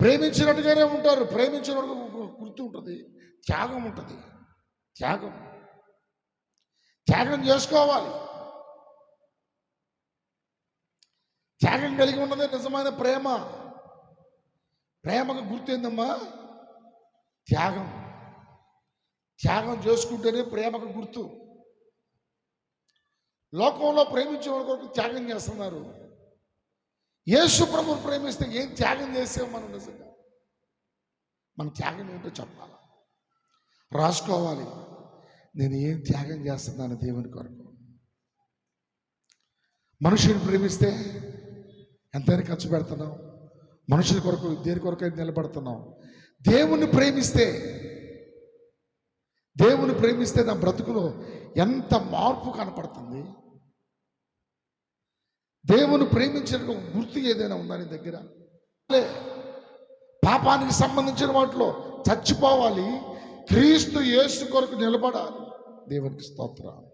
ప్రేమించినట్టుగానే ఉంటారు. ప్రేమించిన గుర్తు ఉంటుంది. త్యాగం ఉంటుంది. త్యాగం. త్యాగం చేసుకోవాలి. త్యాగం కలిగి ఉన్నదే నిజమైన ప్రేమ. ప్రేమకు గుర్తు ఏందమ్మా త్యాగం. త్యాగం చేసుకుంటేనే ప్రేమకు గుర్తు. లోకంలో ప్రేమించే వాళ్ళ కొరకు త్యాగం చేస్తున్నారు. యేసు ప్రభుని ప్రేమిస్తే ఏం త్యాగం చేసాం మనం నిజంగా? మన త్యాగం ఏంటో చెప్పాలి? రాసుకోవాలి. నేను ఏం త్యాగం చేస్తున్నాను దేవుని కొరకు? మనుషుని ప్రేమిస్తే ఎంతైనా ఖర్చు పెడుతున్నాం మనుషుల కొరకు దేని కొరకు అయితే నిలబడుతున్నాం దేవుని ప్రేమిస్తే దేవుని ప్రేమిస్తే నా బ్రతుకులో ఎంత మార్పు కనపడుతుంది? దేవుని ప్రేమించిన ఒక గుర్తు ఏదైనా ఉందా నీ దగ్గర? పాపానికి సంబంధించిన వాటిలో చచ్చిపోవాలి. క్రీస్తు యేసు కొరకు నిలబడాలి. దేవునికి స్తోత్రం.